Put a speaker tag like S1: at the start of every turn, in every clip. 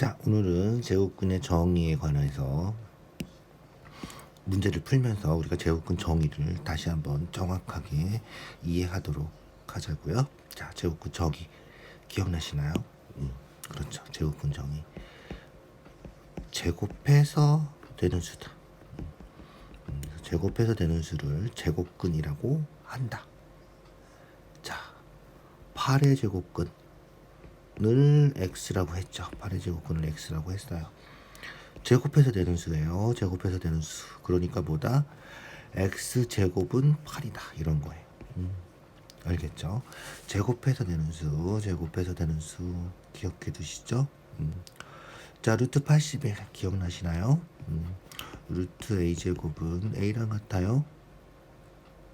S1: 자, 오늘은 제곱근의 정의에 관해서 문제를 풀면서 우리가 제곱근 정의를 다시 한번 정확하게 이해하도록 하자고요. 자, 제곱근 정의 기억나시나요? 음, 그렇죠. 제곱근 정의. 제곱해서 되는 수다. 음, 제곱해서 되는 수를 제곱근이라고 한다. 자, 8의 제곱근 을 x라고 했죠. 8의 제곱근을 x라고 했어요. 제곱해서 되는 수예요. 제곱해서 되는 수. 그러니까 뭐다? x 제곱은 8이다. 이런 거예요. 음, 알겠죠? 제곱해서 되는 수, 제곱해서 되는 수 기억해 두시죠? 음. 자, 루트 81 기억나시나요? 음. 루트 a 제곱은 a랑 같아요.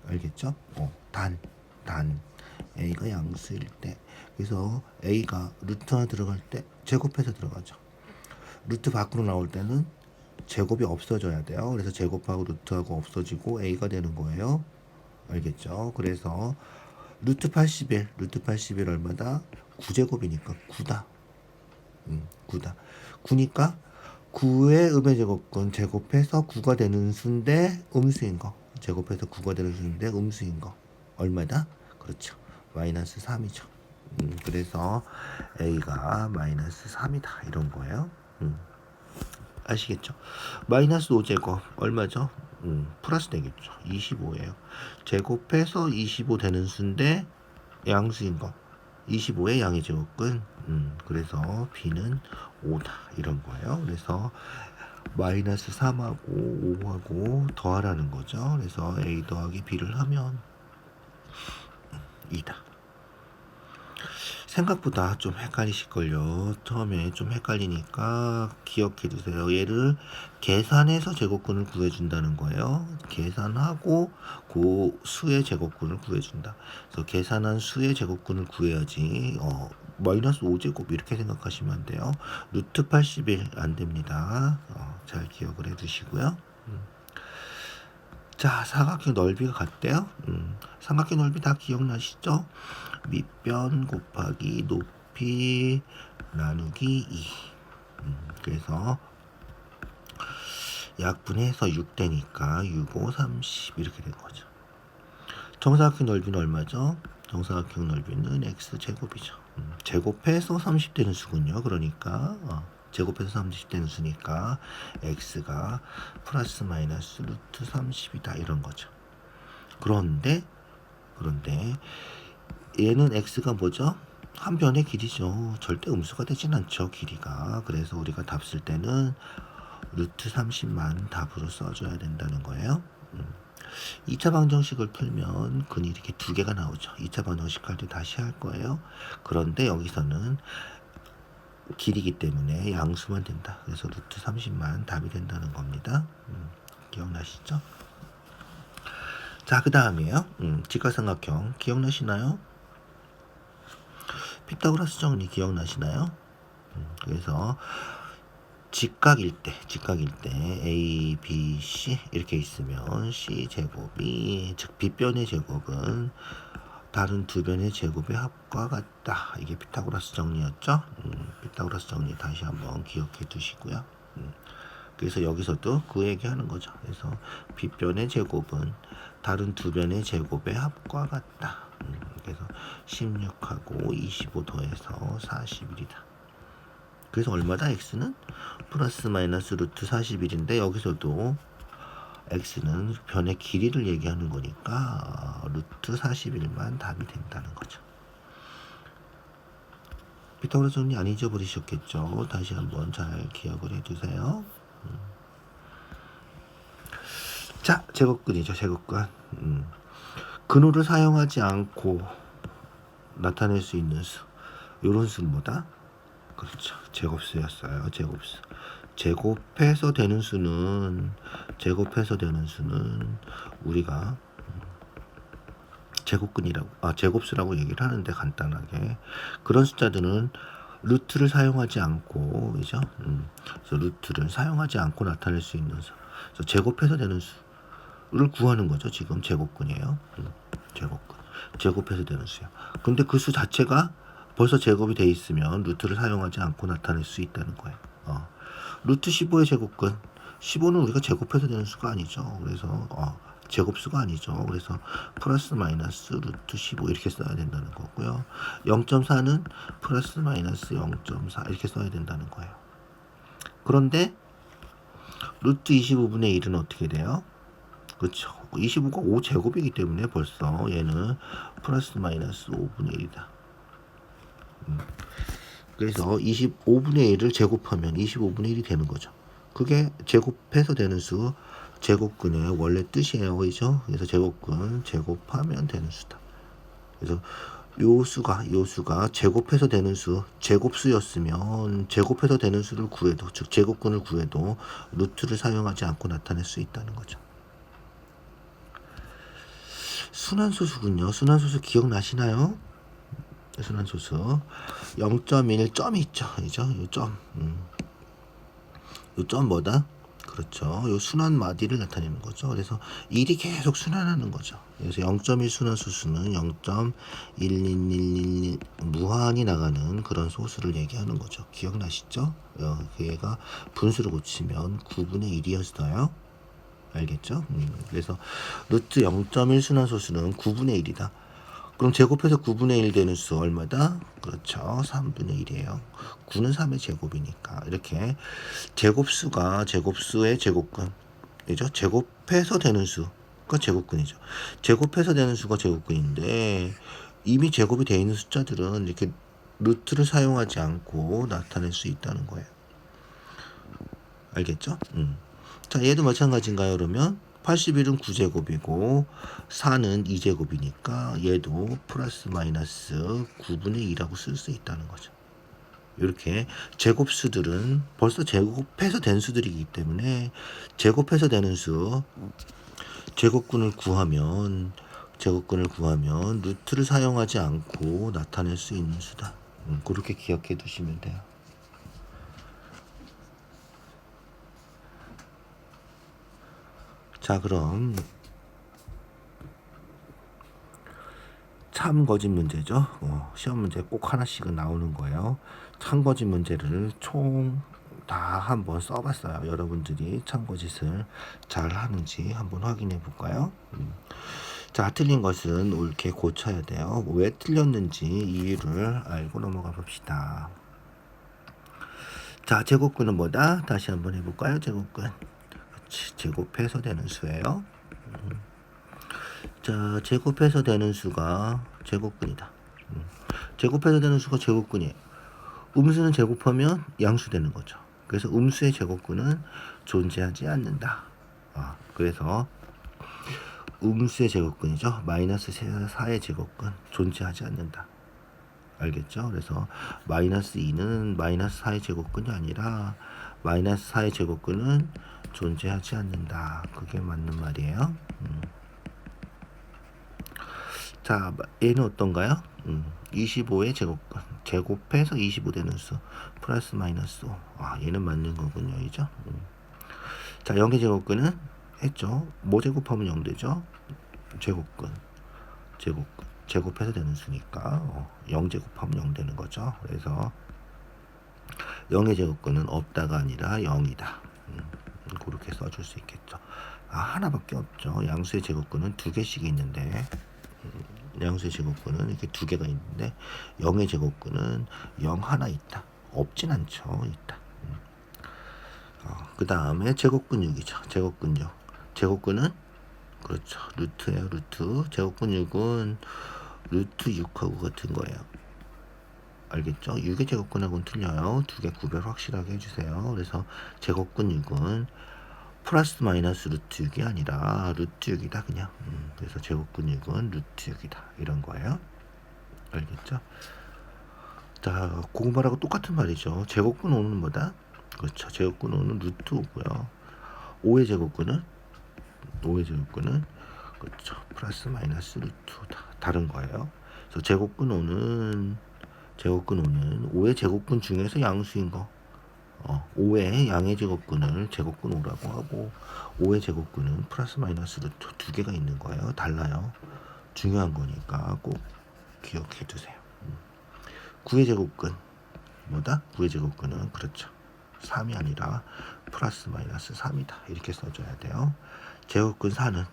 S1: 알겠죠? 어, 단, 단. A가 양수일 때 그래서 a가 루트 하나 들어갈 때 제곱해서 들어가죠. 루트 밖으로 나올 때는 제곱이 없어져야 돼요. 그래서 제곱하고 루트하고 없어지고 a가 되는 거예요. 알겠죠? 그래서 루트 81, 루트 81 얼마다? 9제곱이니까 9다. 음, 9다. 9니까 9의 음의 제곱근 제곱해서 9가 되는 수인데 음수인 거. 제곱해서 9가 되는 수인데 음수인 거. 얼마다? 그렇죠. 마이너스 3이죠. 음, 그래서 a가 마이너스 3이다 이런 거예요. 음, 아시겠죠? 마이너스 5제곱 얼마죠? 음, 플러스 되겠죠. 25예요. 제곱해서 25 되는 수인데 양수인 거. 25의 양의 제곱근. 음, 그래서 b는 5다 이런 거예요. 그래서 마이너스 3하고 5하고 더하라는 거죠. 그래서 a 더하기 b를 하면 2다. 생각보다 좀 헷갈리실걸요. 처음에 좀 헷갈리니까 기억해 두세요. 얘를 계산해서 제곱근을 구해준다는 거예요. 계산하고 그 수의 제곱근을 구해준다. 그래서 계산한 수의 제곱근을 구해야지. 어, 마이너스 5제곱 이렇게 생각하시면 안 돼요. 루트 81 안 됩니다. 어, 잘 기억을 해 두시고요. 음. 자, 사각형 넓이가 같대요. 음, 삼각형 넓이 다 기억나시죠? 밑변 곱하기 높이 나누기 2. 음, 그래서 약분해서 6되니까 6, 5, 30 이렇게 된 거죠. 정사각형 넓이는 얼마죠? 정사각형 넓이는 x 제곱이죠. 음, 제곱해서 30 되는 수군요. 그러니까 어, 제곱해서 30 되는 수니까 x가 플러스 마이너스 루트 30이다 이런 거죠. 그런데 그런데 얘는 x가 뭐죠? 한 변의 길이죠. 절대 음수가 되진 않죠. 길이가. 그래서 우리가 답 쓸 때는 루트 30만 답으로 써줘야 된다는 거예요. 음. 2차 방정식을 풀면 근이 이렇게 두 개가 나오죠. 2차 방정식 할 때 다시 할 거예요. 그런데 여기서는 길이기 때문에 양수만 된다. 그래서 루트 30만 답이 된다는 겁니다. 음, 기억나시죠? 자, 그 다음이에요. 음, 직각삼각형 기억나시나요? 피타고라스 정리 기억나시나요? 음, 그래서 직각일 때, 직각일 때 A, B, C 이렇게 있으면 C 제곱이 즉 빗변의 제곱은 다른 두 변의 제곱의 합과 같다. 이게 피타고라스 정리였죠? 음, 피타고라스 정리 다시 한번 기억해 두시고요. 음, 그래서 여기서도 그 얘기하는 거죠. 그래서 빗변의 제곱은 다른 두 변의 제곱의 합과 같다. 음, 그래서 16하고 25 더해서 41이다. 그래서 얼마다 x는 플러스 마이너스 루트 41인데 여기서도 x는 변의 길이를 얘기하는 거니까 루트 41만 답이 된다는 거죠. 피타고라스 정리 안 잊어버리셨겠죠? 다시 한번 잘 기억을 해두세요. 음. 자, 제곱근이죠, 제곱근. 음. 근호를 사용하지 않고 나타낼 수 있는 수. 요런 수는 뭐다? 그렇죠. 제곱수였어요. 제곱수. 제곱해서 되는 수는 제곱해서 되는 수는 우리가 제곱근이라고 아 제곱수라고 얘기를 하는데 간단하게 그런 숫자들은 루트를 사용하지 않고 그죠? 음, 그래서 루트를 사용하지 않고 나타낼 수 있는 수. 그래서 제곱해서 되는 수를 구하는 거죠. 지금 제곱근이에요. 음, 제곱근. 제곱해서 되는 수요. 근데 그 수 자체가 벌써 제곱이 돼 있으면 루트를 사용하지 않고 나타낼 수 있다는 거예요. 어. 루트 15의 제곱근 15는 우리가 제곱해서 되는 수가 아니죠. 그래서 어, 제곱수가 아니죠. 그래서 플러스 마이너스 루트 15 이렇게 써야 된다는 거고요. 0.4는 플러스 마이너스 0.4 이렇게 써야 된다는 거예요. 그런데 루트 25분의 1은 어떻게 돼요? 그렇죠. 25가 5제곱이기 때문에 벌써 얘는 플러스 마이너스 5분의 1이다. 그래서 25분의 1을 제곱하면 25분의 1이 되는 거죠. 그게 제곱해서 되는 수 제곱근의 원래 뜻이에요. 그죠? 그래서 제곱근 제곱하면 되는 수다. 그래서 요 수가 요 수가 제곱해서 되는 수 제곱수였으면 제곱해서 되는 수를 구해도 즉 제곱근을 구해도 루트를 사용하지 않고 나타낼 수 있다는 거죠. 순환소수군요. 순환소수 기억나시나요? 순환 소수 0.1 점이 있죠. 그죠? 요 점. 음. 요점 뭐다? 그렇죠. 요 순환 마디를 나타내는 거죠. 그래서 1이 계속 순환하는 거죠. 그래서 0.1 순환 소수는 0.11111 무한히 나가는 그런 소수를 얘기하는 거죠. 기억나시죠? 어, 그 얘가 분수를 고치면 9분의 1이었어요. 알겠죠? 음, 그래서 루트 0.1 순환 소수는 9분의 1이다. 그럼 제곱해서 9분의 1 되는 수 얼마다? 그렇죠. 3분의 1이에요. 9는 3의 제곱이니까. 이렇게 제곱수가 제곱수의 제곱근. 그죠? 제곱해서 되는 수가 제곱근이죠. 제곱해서 되는 수가 제곱근인데 이미 제곱이 되어 있는 숫자들은 이렇게 루트를 사용하지 않고 나타낼 수 있다는 거예요. 알겠죠? 음. 자, 얘도 마찬가지인가요, 그러면? 81은 9제곱이고 4는 2제곱이니까 얘도 플러스 마이너스 9분의 2라고 쓸 수 있다는 거죠. 이렇게 제곱수들은 벌써 제곱해서 된 수들이기 때문에 제곱해서 되는 수 제곱근을 구하면 제곱근을 구하면 루트를 사용하지 않고 나타낼 수 있는 수다. 음, 그렇게 기억해 두시면 돼요. 자, 그럼 참 거짓 문제죠. 어, 시험 문제 꼭 하나씩은 나오는 거예요. 참 거짓 문제를 총 다 한번 써봤어요. 여러분들이 참 거짓을 잘 하는지 한번 확인해 볼까요? 음. 자, 틀린 것은 옳게 고쳐야 돼요. 왜 틀렸는지 이유를 알고 넘어가 봅시다. 자, 제곱근은 뭐다? 다시 한번 해볼까요? 제곱근. 제곱해서 되는 수예요. 음. 자, 제곱해서 되는 수가 제곱근이다. 음. 제곱해서 되는 수가 제곱근이에요. 음수는 제곱하면 양수 되는 거죠. 그래서 음수의 제곱근은 존재하지 않는다. 아, 그래서 음수의 제곱근이죠. 마이너스 4의 제곱근 존재하지 않는다. 알겠죠? 그래서 마이너스 2는 마이너스 4의 제곱근이 아니라 마이너스 4의 제곱근은 존재하지 않는다. 그게 맞는 말이에요. 음. 자, 얘는 어떤가요? 음, 25의 제곱근. 제곱해서 25 되는 수. 플러스 마이너스 5. 아, 얘는 맞는 거군요. 이죠? 음. 자, 0의 제곱근은 했죠. 뭐 제곱하면 0 되죠? 제곱근. 제곱근. 제곱해서 되는 수니까 어, 0 제곱하면 0 되는 거죠. 그래서 0의 제곱근은 없다가 아니라 0이다. 음, 그렇게 써줄 수 있겠죠. 아, 하나밖에 없죠. 양수의 제곱근은 두 개씩 있는데 음, 양수의 제곱근은 이렇게 두 개가 있는데 0의 제곱근은 0 하나 있다. 없진 않죠. 있다. 음. 어, 그 다음에 제곱근 6이죠. 제곱근 6. 제곱근은 그렇죠. 루트예요. 루트. 제곱근 6은 루트 6하고 같은 거예요. 알겠죠? 6의 제곱근하고는 틀려요. 두 개 구별 확실하게 해주세요. 그래서 제곱근 6은 플러스 마이너스 루트 6이 아니라 루트 6이다 그냥. 음, 그래서 제곱근 6은 루트 6이다 이런 거예요. 알겠죠? 자, 공부하고 똑같은 말이죠. 제곱근 5는 뭐다? 그렇죠. 제곱근 5는 루트 5고요. 5의 제곱근은 5의 제곱근은 그렇죠. 플러스 마이너스 루트 5다. 다른 거예요. 그래서 제곱근 5는 제곱근 5는 5의 제곱근 중에서 양수인 거. 어, 5의 양의 제곱근을 제곱근 5라고 하고 5의 제곱근은 플러스 마이너스 루트 두 개가 있는 거예요. 달라요. 중요한 거니까 꼭 기억해 두세요. 음. 9의 제곱근 뭐다? 9의 제곱근은 그렇죠. 3이 아니라 플러스 마이너스 3이다. 이렇게 써줘야 돼요. 제곱근 4는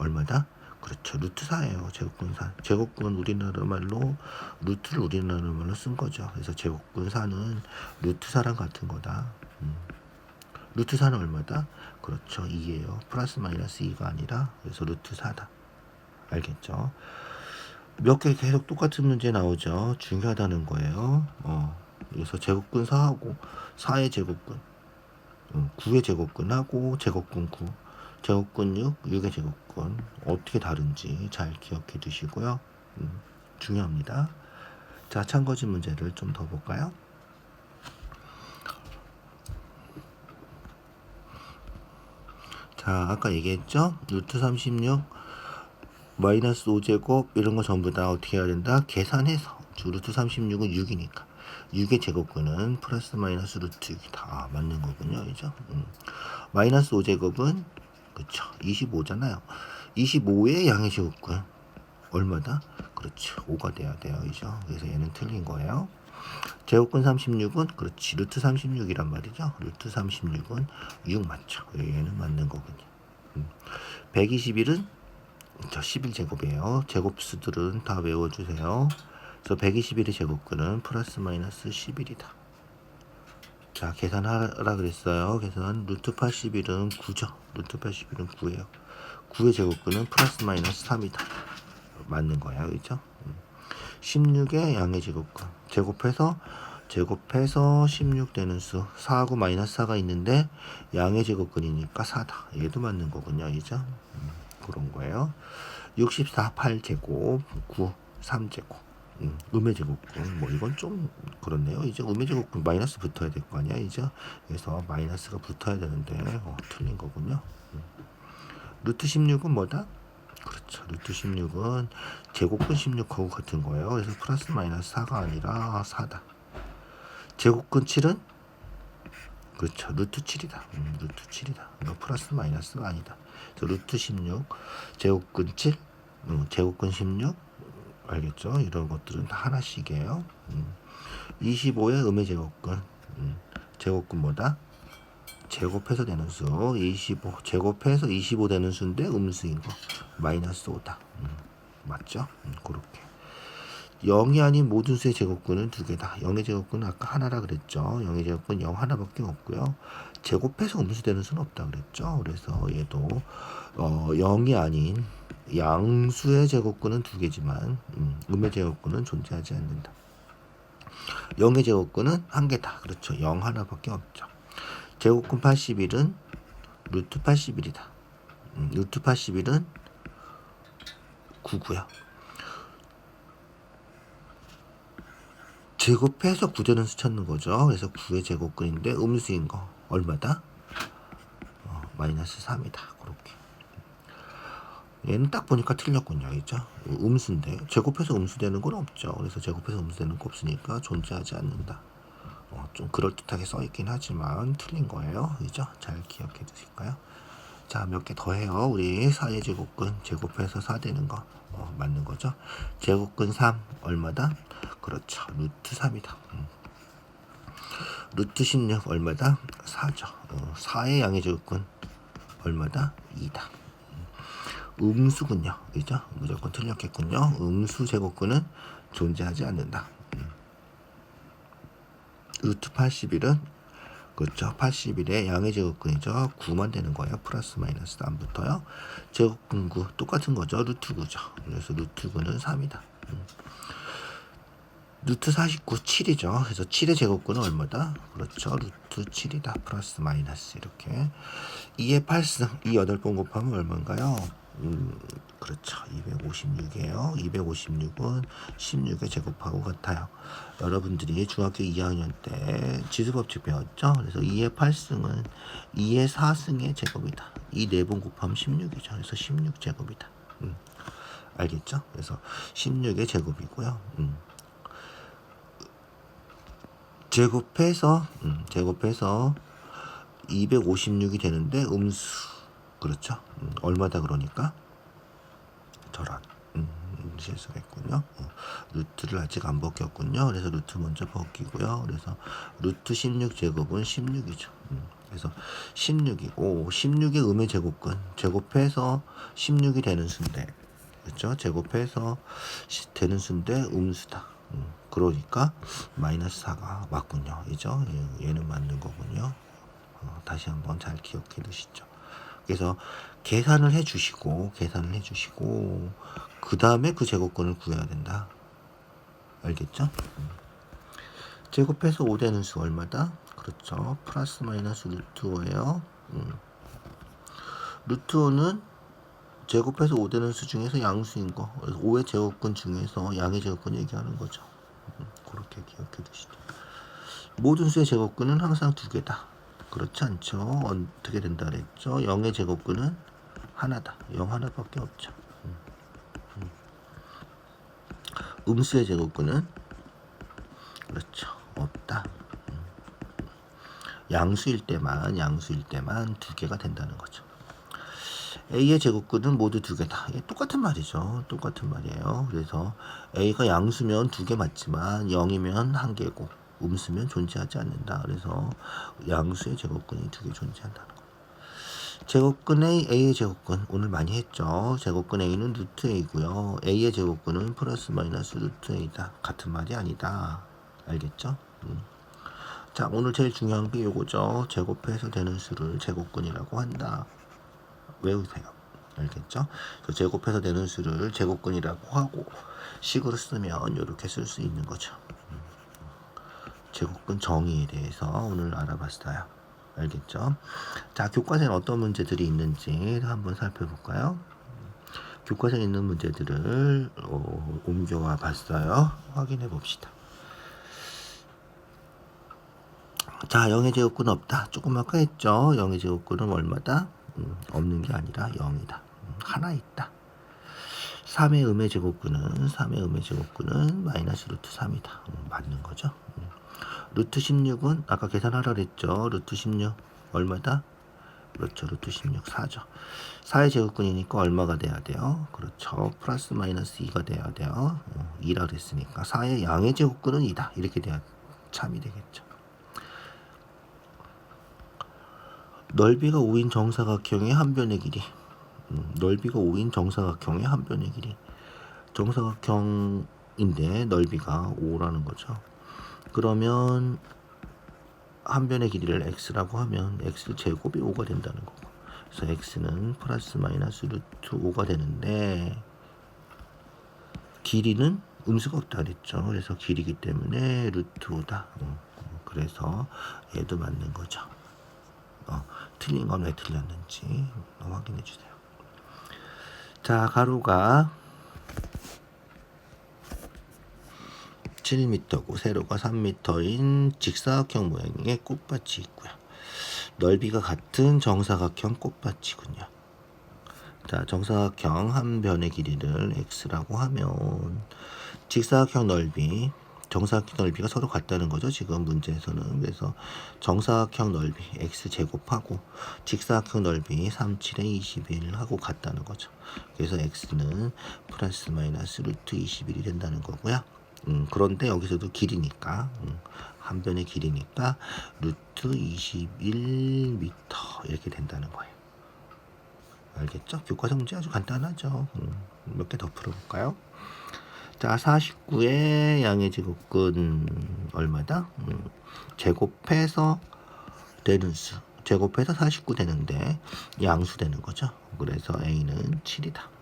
S1: 얼마다? 그렇죠. 루트 4예요. 제곱근 4. 제곱근 우리나라 말로 루트를 우리나라 말로 쓴 거죠. 그래서 4는 루트 4랑 같은 거다. 음. 루트 4는 얼마다? 그렇죠. 2예요. 플러스 마이너스 2가 아니라 그래서 루트 4다. 알겠죠? 몇 개 계속 똑같은 문제 나오죠. 중요하다는 거예요. 어. 그래서 제곱근 4하고 4의 제곱근, 음, 9의 제곱근하고 제곱근 9, 제곱근 6, 6의 제곱근 어떻게 다른지 잘 기억해 두시고요. 음, 중요합니다. 자, 참고지 문제를 좀 더 볼까요? 자, 아까 얘기했죠? 루트 36 마이너스 5제곱 이런 거 전부 다 어떻게 해야 된다? 계산해서 주 루트 36은 6이니까 6의 제곱근은 플러스 마이너스 루트 6이 다 맞는 거군요. 그죠? 음. 마이너스 5제곱은 그쵸 25잖아요. 25의 양의 제곱근 얼마다? 그렇지 5가 돼야 돼요. 그죠? 그래서 얘는 틀린 거예요. 제곱근 36은 그렇지 루트 36이란 말이죠. 루트 36은 6 맞죠. 얘는 맞는 거군요. 음. 121은 저 11제곱이에요. 제곱수들은 다 외워주세요. 그래서 121의 제곱근은 플러스 마이너스 11이다. 자, 계산하라 그랬어요. 계산 루트 81은 9죠. 루트 81은 9예요. 9의 제곱근은 플러스 마이너스 3이다. 맞는 거야. 그죠? 16의 양의 제곱근. 제곱해서 제곱해서 16 되는 수 4하고 마이너스 4가 있는데 양의 제곱근이니까 4다. 얘도 맞는 거군요. 그죠? 음, 그런 거예요. 64 8제곱 9 3제곱 음, 음의 제곱근 뭐 이건 좀 그렇네요. 이제 음의 제곱근 마이너스 붙어야 될 거 아니야, 이제 그래서 마이너스가 붙어야 되는데 어, 틀린 거군요. 음. 루트 16은 뭐다? 그렇죠. 루트 16은 제곱근 16하고 같은 거예요. 그래서 플러스 마이너스 4가 아니라 4다. 제곱근 7은 그렇죠. 루트 7이다. 음, 루트 7이다. 이거 플러스 마이너스가 아니다. 루트 16 제곱근 7 음, 제곱근 16 알겠죠? 이런 것들은 다 하나씩이에요. 음. 25의 음의 제곱근. 음. 제곱근 뭐다? 제곱해서 되는 수. 25. 제곱해서 25 되는 수인데 음수인 거. 마이너스 5다. 음. 맞죠? 음, 그렇게. 0이 아닌 모든 수의 제곱근은 두 개다. 0의 제곱근은 아까 하나라 그랬죠. 0의 제곱근 0 하나밖에 없고요. 제곱해서 음수 되는 수는 없다 그랬죠. 그래서 얘도 어, 0이 아닌 양수의 제곱근은 두 개지만 음, 음의 제곱근은 존재하지 않는다. 0의 제곱근은 한 개다. 그렇죠. 0 하나밖에 없죠. 제곱근 81은 루트 81이다. 음, 루트 81은 9고요. 제곱해서 9되는 수 찾는 거죠. 그래서 9의 제곱근인데 음수인 거 얼마다? 어, 마이너스 3이다. 그렇게. 얘는 딱 보니까 틀렸군요. 그죠? 음수인데 제곱해서 음수되는 건 없죠. 그래서 제곱해서 음수되는 거 없으니까 존재하지 않는다. 어, 좀 그럴듯하게 써있긴 하지만 틀린 거예요. 그죠? 잘 기억해 두실까요? 자, 몇 개 더 해요. 우리 4의 제곱근 제곱해서 4 되는 거 어, 맞는 거죠. 제곱근 3 얼마다? 그렇죠. 루트 3이다. 음. 루트 16 얼마다? 4죠. 어, 4의 양의 제곱근 얼마다? 2다. 음수군요. 그죠? 무조건 틀렸겠군요. 음수 제곱근은 존재하지 않는다. 음. 루트 81은 그렇죠. 81의 양의 제곱근이죠. 9만 되는 거예요. 플러스 마이너스 안 붙어요. 제곱근 9 똑같은 거죠. 루트 9죠. 그래서 루트 9는 3이다. 음. 루트 49 7이죠. 그래서 7의 제곱근은 얼마다? 그렇죠. 루트 7이다. 플러스 마이너스 이렇게 2의 8승 이 8번 곱하면 얼마인가요? 음, 그렇죠. 256이에요. 256은 16의 제곱하고 같아요. 여러분들이 중학교 2학년 때 지수법칙 배웠죠? 그래서 2의 8승은 2의 4승의 제곱이다. 이네번 곱하면 16이죠. 그래서 16제곱이다. 음, 알겠죠? 그래서 16의 제곱이고요. 음. 제곱해서 음, 제곱해서 256이 되는데 음수 그렇죠? 음, 얼마다 그러니까 저런 음, 실 수가 있군요. 어, 루트를 아직 안 벗겼군요. 그래서 루트 먼저 벗기고요. 그래서 루트 16 제곱은 16이죠. 그래서 16이고 16의 음의 제곱근 제곱해서 16이 되는 수인데 그렇죠? 제곱해서 시- 되는 수인데 음수다. 음, 그러니까 마이너스 4가 맞군요. 이죠? 얘- 얘는 맞는 거군요. 어, 다시 한번 잘 기억해 두시죠. 그래서 계산을 해 주시고 계산을 해 주시고 그 다음에 그 제곱근을 구해야 된다. 알겠죠? 음. 제곱해서 5 되는 수 얼마다? 그렇죠. 플러스 마이너스 루트 5예요. 음. 루트 5는 제곱해서 5 되는 수 중에서 양수인 거. 그래서 5의 제곱근 중에서 양의 제곱근 얘기하는 거죠. 음, 그렇게 기억해 두시죠. 모든 수의 제곱근은 항상 두 개다. 그렇지 않죠. 어떻게 된다 그랬죠? 0의 제곱근은 하나다. 0 하나밖에 없죠. 음, 음. 음수의 제곱근은 그렇죠. 없다. 음. 양수일 때만 양수일 때만 두 개가 된다는 거죠. A의 제곱근은 모두 두 개다. 똑같은 말이죠. 똑같은 말이에요. 그래서 A가 양수면 두 개 맞지만 0이면 한 개고 음수면 존재하지 않는다. 그래서 양수의 제곱근이 두 개 존재한다는 거. 제곱근 A, A의 제곱근 오늘 많이 했죠. 제곱근 A는 루트 A고요. A의 제곱근은 플러스 마이너스 루트 A다. 같은 말이 아니다. 알겠죠? 음. 자, 오늘 제일 중요한 게 요거죠. 제곱해서 되는 수를 제곱근이라고 한다. 외우세요. 알겠죠? 그래서 제곱해서 되는 수를 제곱근이라고 하고 식으로 쓰면 이렇게 쓸 수 있는 거죠. 음. 제곱근 정의에 대해서 오늘 알아봤어요. 알겠죠? 자, 교과서에 어떤 문제들이 있는지 한번 살펴볼까요? 교과서에 있는 문제들을 어, 옮겨와 봤어요. 확인해 봅시다. 자, 0의 제곱근 없다. 조금 아까 했죠. 0의 제곱근은 얼마다? 음, 없는 게 아니라 0이다. 음, 하나 있다. 3의 음의 제곱근은 3의 음의 제곱근은 마이너스 루트 3이다. 음, 맞는 거죠. 음. 루트 16은 아까 계산하라 그랬죠. 루트 16 얼마다? 그렇죠. 루트 16 4죠. 4의 제곱근이니까 얼마가 돼야 돼요? 그렇죠. 플러스 마이너스 2가 돼야 돼요. 어, 2라 그랬으니까 4의 양의 제곱근은 2다. 이렇게 돼야 참이 되겠죠. 넓이가 5인 정사각형의 한 변의 길이. 음, 넓이가 5인 정사각형의 한 변의 길이. 정사각형인데 넓이가 5라는 거죠. 그러면 한 변의 길이를 x라고 하면 x 제곱이 5가 된다는 거고. 그래서 x는 플러스 마이너스 루트 5가 되는데 길이는 음수가 없다 그랬죠. 그래서 길이기 때문에 루트 5다. 음, 그래서 얘도 맞는 거죠. 어, 틀린 건 왜 틀렸는지 확인해 주세요. 자, 가로가 7m고 세로가 3m인 직사각형 모양의 꽃밭이 있고요. 넓이가 같은 정사각형 꽃밭이군요. 자, 정사각형 한 변의 길이를 x라고 하면 직사각형 넓이 정사각형 넓이가 서로 같다는 거죠. 지금 문제에서는. 그래서 정사각형 넓이 x 제곱하고 직사각형 넓이 3, 7에 21 하고 같다는 거죠. 그래서 x는 플러스 마이너스 루트 21이 된다는 거고요. 음, 그런데 여기서도 길이니까 음, 한 변의 길이니까 루트 21m 이렇게 된다는 거예요. 알겠죠? 교과서 문제 아주 간단하죠. 음, 몇개 더 풀어볼까요? 자, 49의 양의 제곱근 얼마다? 음, 제곱해서 되는 수. 제곱해서 49 되는데 양수 되는 거죠. 그래서 a는 7이다.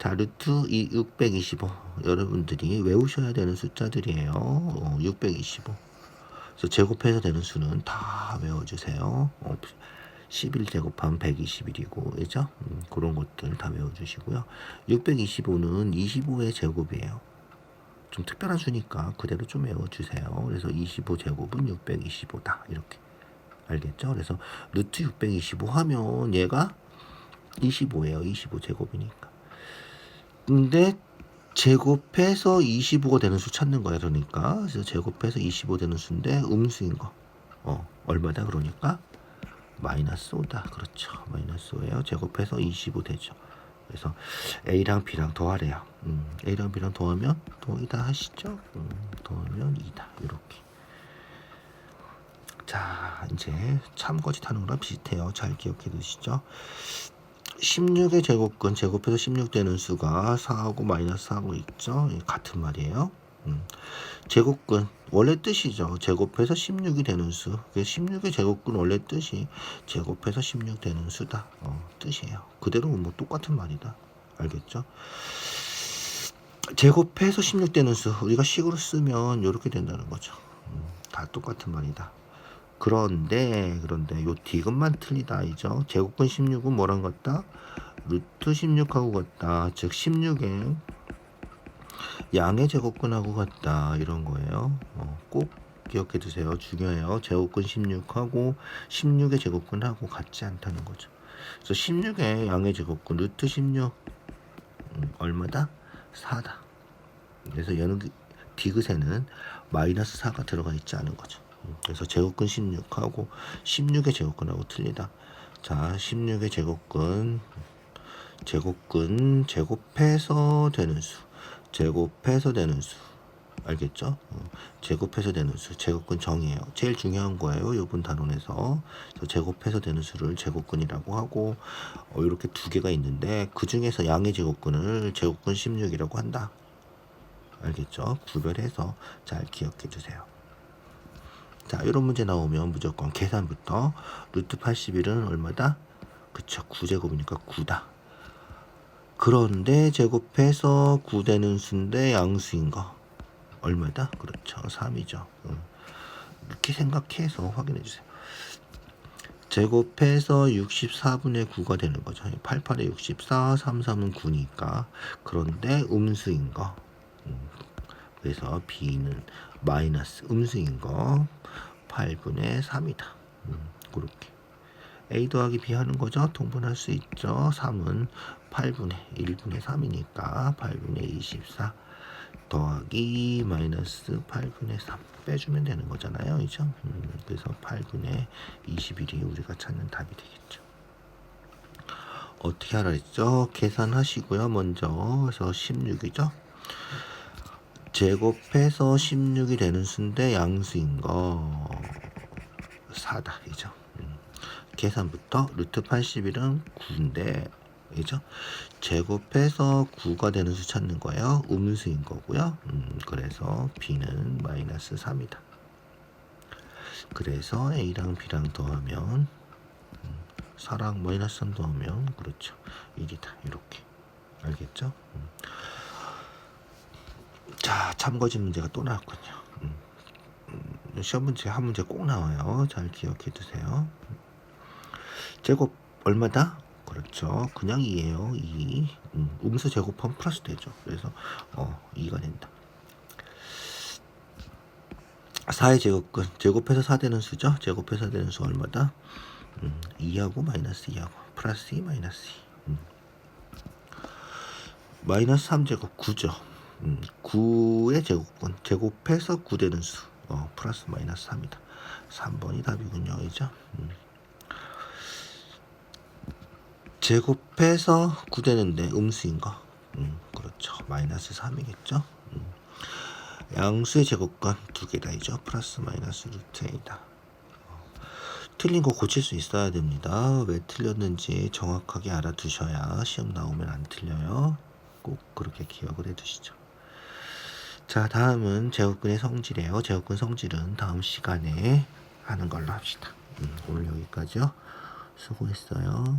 S1: 자, 루트 2, 625. 여러분들이 외우셔야 되는 숫자들이에요. 어, 625. 그래서 제곱해서 되는 수는 다 외워주세요. 어, 11 제곱하면 121이고, 그죠? 음, 그런 것들 다 외워주시고요. 625는 25의 제곱이에요. 좀 특별한 수니까 그대로 좀 외워주세요. 그래서 25 제곱은 625다. 이렇게. 알겠죠? 그래서 루트 625 하면 얘가 25예요. 25 제곱이니까. 근데 제곱해서 25가 되는 수 찾는 거야. 그러니까. 그래서 제곱해서 25 되는 수인데 음수인 거. 어, 얼마다 그러니까? 마이너스 5다. 그렇죠. 마이너스 5예요. 제곱해서 25 되죠. 그래서 A랑 B랑 더하래요. 음, A랑 B랑 더하면 더 이다 하시죠? 음, 더하면 2다. 이렇게. 자, 이제 참거짓 하는 거랑 비슷해요. 잘 기억해 두시죠. 16의 제곱근 제곱해서 16 되는 수가 4하고 마이너스 4하고 있죠. 예, 같은 말이에요. 음. 제곱근 원래 뜻이죠. 제곱해서 16이 되는 수. 16의 제곱근 원래 뜻이 제곱해서 16 되는 수다. 어, 뜻이에요. 그대로 뭐 똑같은 말이다. 알겠죠? 제곱해서 16 되는 수. 우리가 식으로 쓰면 이렇게 된다는 거죠. 음, 다 똑같은 말이다. 그런데 그런데 요 디귿만 틀리다 이죠. 제곱근 16은 뭐랑 같다? 루트 16하고 같다. 즉 16의 양의 제곱근하고 같다 이런 거예요. 어, 꼭 기억해 두세요. 중요해요. 제곱근 16하고 16의 제곱근하고 같지 않다는 거죠. 그래서 16의 양의 제곱근 루트 16 음, 얼마다? 4다. 그래서 얘는 디귿에는 마이너스 4가 들어가 있지 않은 거죠. 음, 그래서 제곱근 16하고 16의 제곱근하고 틀리다. 자, 16의 제곱근 제곱근 제곱해서 되는 수. 제곱해서 되는 수. 알겠죠? 어, 제곱해서 되는 수. 제곱근 정의예요. 제일 중요한 거예요. 요번 단원에서. 제곱해서 되는 수를 제곱근이라고 하고 어, 이렇게 두 개가 있는데 그 중에서 양의 제곱근을 제곱근 16이라고 한다. 알겠죠? 구별해서 잘 기억해 주세요. 자, 이런 문제 나오면 무조건 계산부터 루트 81은 얼마다? 그쵸, 9제곱이니까 9다. 그런데 제곱해서 9 되는 수인데 양수인 거 얼마다? 그렇죠, 3이죠. 이렇게 생각해서 확인해 주세요. 제곱해서 64분의 9가 되는 거죠. 88에 64, 33은 9니까. 그런데 음수인 거. 음, 그래서 B는 마이너스 음수인 거 8분의 3이다. 음, 그렇게. A 더하기 B 하는 거죠. 통분할 수 있죠. 3은 8분의 1분의 3이니까 8분의 24 더하기 마이너스 8분의 3 빼주면 되는 거잖아요. 그죠? 음, 그래서 8분의 21이 우리가 찾는 답이 되겠죠. 어떻게 하라 했죠? 계산하시고요. 먼저 그래서 16이죠. 제곱해서 16이 되는 수인데 양수인 거 4다. 이죠. 음. 계산부터 루트 81은 9인데 그죠? 제곱해서 9가 되는 수 찾는 거예요. 음수인 거고요. 음, 그래서 b는 마이너스 3이다. 그래서 a랑 b랑 더하면 음, 4랑 마이너스 3 더하면 그렇죠. 1이다. 이렇게. 알겠죠? 음. 자, 참고진 문제가 또 나왔군요. 음. 음, 시험 문제 한 문제 꼭 나와요. 잘 기억해 두세요. 제곱 얼마다? 그렇죠. 그냥 2예요. 2. 음, 음수 제곱하면 플러스 되죠. 그래서 어, 2가 된다. 4의 제곱근. 제곱해서 4 되는 수죠. 제곱해서 4 되는 수 얼마다? 음, 2하고 마이너스 2하고 플러스 2 마이너스 2. 음. 마이너스 3제곱 9죠. 음, 9의 제곱근. 제곱해서 9 되는 수. 어, 플러스 마이너스 3이다. 3번이 답이군요. 이죠? 음. 제곱해서 9 되는데 음수인 거. 음, 그렇죠. 마이너스 3이겠죠. 음. 양수의 제곱권 두 개다이죠. 플러스 마이너스 루트 A다. 틀린 거 고칠 수 있어야 됩니다. 왜 틀렸는지 정확하게 알아두셔야 시험 나오면 안 틀려요. 꼭 그렇게 기억을 해 두시죠. 자, 다음은 제곱근의 성질이에요. 제곱근 성질은 다음 시간에 하는 걸로 합시다. 음, 오늘 여기까지요. 수고했어요.